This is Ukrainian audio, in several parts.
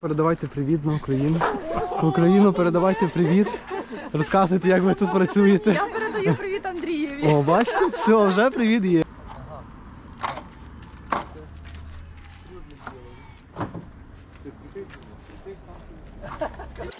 Передавайте привіт на Україну. В Україну передавайте привіт. Розказуйте, як ви тут працюєте. Я передаю привіт Андрієві. О, бачите, все, вже привіт є. Палить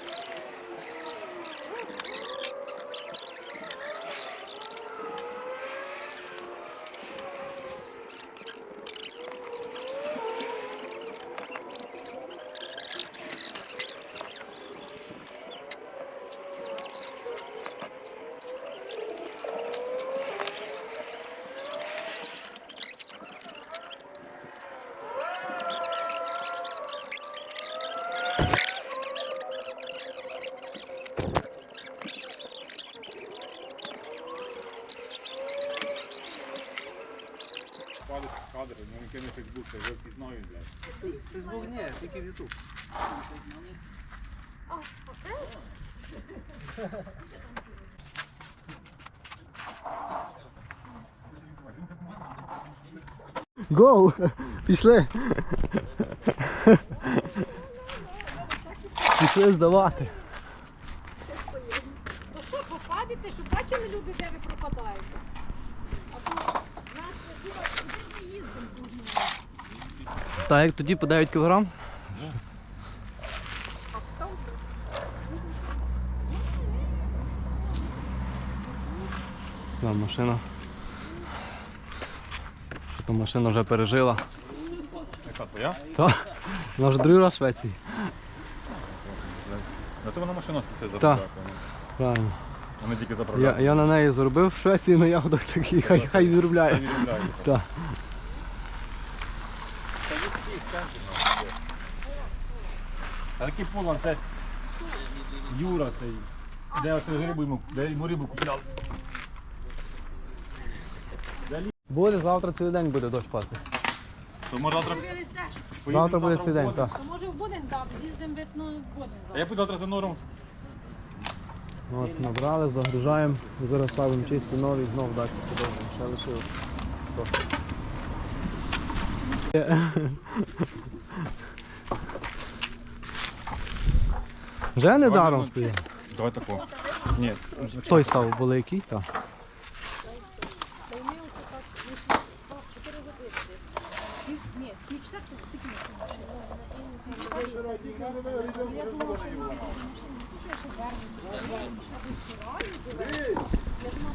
це вже впізнають, блядь. Фейсбук ні, тільки в Ютуб. Гоу! Пішли! Пішли здавати. То що, попадете, щоб бачили люди, де ви пропадаєте? А то нас куди ми їздимо кожного. Так, як тоді по 9 кілограм? Да, машина. Що там машина вже пережила. Яка твоя? Та, вона вже другий раз в Швеції. На то вона машину спустить Так. заправляти. Правильно. Вона тільки Я, заправляє. я на неї заробив в Швеції на ягодах такий, хай, хай відробляє. Так. А такий полон, це Юра цей. Де оце рибу йому, де йому рибу купляв. Буде завтра цілий день буде дощ падати. То може завтра Дивились теж. поїдемо Завтра буде в цей день, Боден. так. То може в Боден дав, з'їздимо видно в Боден А я завтра. буду завтра за нором. От, набрали, загружаємо. Зараз ставимо чисті нові, знову далі подовжуємо. Ще лишилось. трохи. Вже не даром стоїть. Давай тако. Ні, Той став великий, так.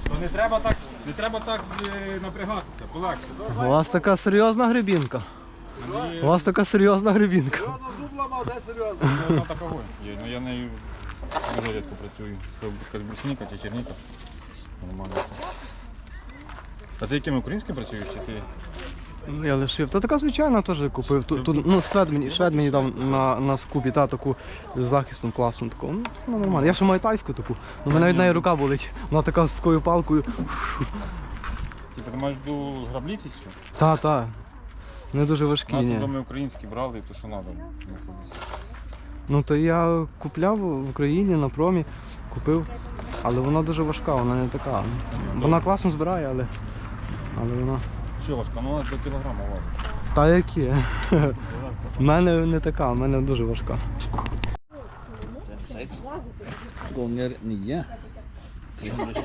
То не треба так, не треба так е, напрягатися, полегше. У вас така серйозна грибінка. Мені У вас така серйозна грибінка. Серйозно вона такого є. Ну я нею дуже рідко працюю. Це якась брусніка чи черніка. Нормально. А ти яким українським працюєш? Чи ти? Ну, Я лишив. Та така звичайна теж купив. Тут, тут ну, швед мені, швед мені дав на, на скупі та таку з захистом класну таку. Ну, Ну, нормально. Я ще маю тайську таку. Ну, мене від неї рука болить. Вона така з такою палкою. Типу ти маєш до грабліці чи що? Та, та. Не дуже важкі. нас Ні. вдома українські брали, то що треба. Ну то я купляв в Україні на промі, купив, але вона дуже важка, вона не така. Вона класно збирає, але. Але вона. Що важко? Ну, вона до кілограма важить. Та які? У мене не така, у мене дуже важка. Sex gånger nio. 320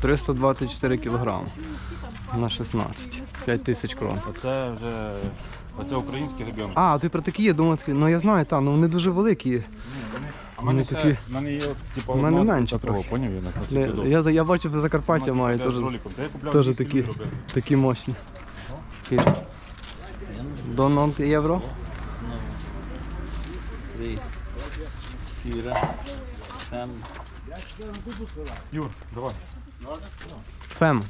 324 кілограми на 16. 5 тисяч крон. Оце вже оце українські ребенки. А, ти про такі є, думаю, такі, ну я знаю, та, ну вони дуже великі. А в мене ще, такі- в мене є, типу, мене одна менше такого, трохи. поняв, я на Я, красиві я, я бачив в Закарпаття маю теж, я теж такі, такі мощні. До 0 євро. tre, fyra, fem, Юр, давай. Фем.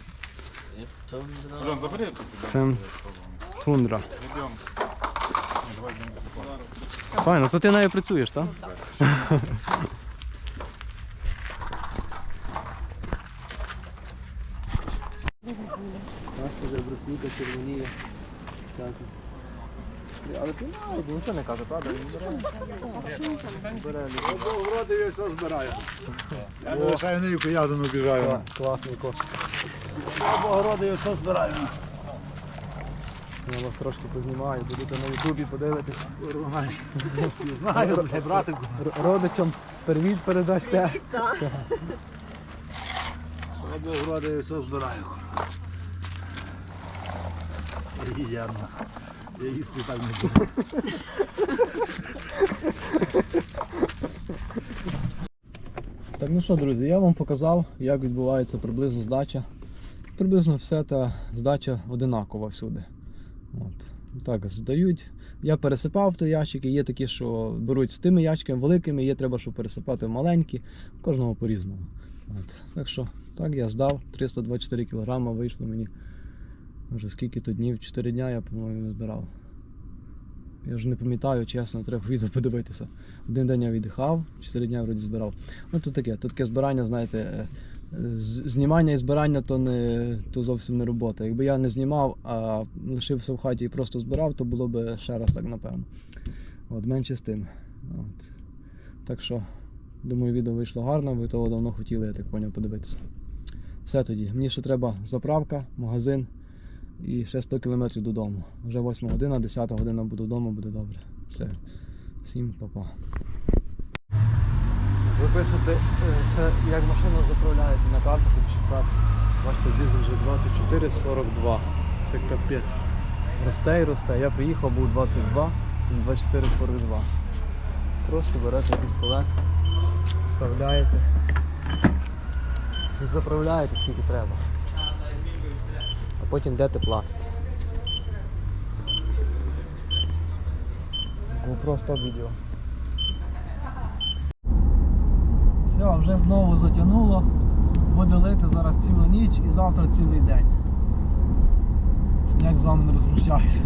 Льон. Фем тундра. Ребенок. Ні, давай йдемо сюди. Файно, то ти нею працюєш, так? Бачите, вже брусника червоніє. Але ти не нічого не каже, правда? Він бере. Вроді я все збираю. Я не лишаю нивку, я біжаю. Класний кошик. Я Богороди я все збираю. Я вас трошки познімаю, будете на ютубі подивитись. Знаю, братику. Родичам привіт передасте. Слава Богу, ради, я все збираю. І я, на- я їсти так не буду. Так, ну що, друзі, я вам показав, як відбувається приблизно здача. Приблизно все та здача одинакова всюди. От. Так, здають. Я пересипав той ящики, є такі, що беруть з тими ящиками великими, є треба, щоб пересипати в маленькі, кожного по-різному. Так що, так я здав, 324 кг вийшло мені. Вже скільки то днів, 4 дня я, по-моєму, збирав. Я вже не пам'ятаю, чесно, треба відео подивитися. Один день я віддихав, 4 дня вроді збирав. Ну то таке, то таке збирання, знаєте, е, знімання і збирання то не то зовсім не робота. Якби я не знімав, а лишився в хаті і просто збирав, то було б ще раз так, напевно. От, менше з тим. От. Так що, думаю, відео вийшло гарно, ви того давно хотіли, я так поняв, подивитися. Все тоді. Мені ще треба заправка, магазин і ще 100 кілометрів додому. Вже 8 година, 10 година буду вдома, буде добре. Все. Всім па-па. Ви пишете, е, ще як машина заправляється на карту, щоб Бачите, дизель вже 24,42. Це капець. Росте і росте. Я приїхав, був 22, він 24,42. Просто берете пістолет, вставляєте і заправляєте скільки треба. А потім йдете платите. Стоп відео. Все, вже знову затягнуло. Буде лити зараз цілу ніч і завтра цілий день. Як з вами не розпрощаюся.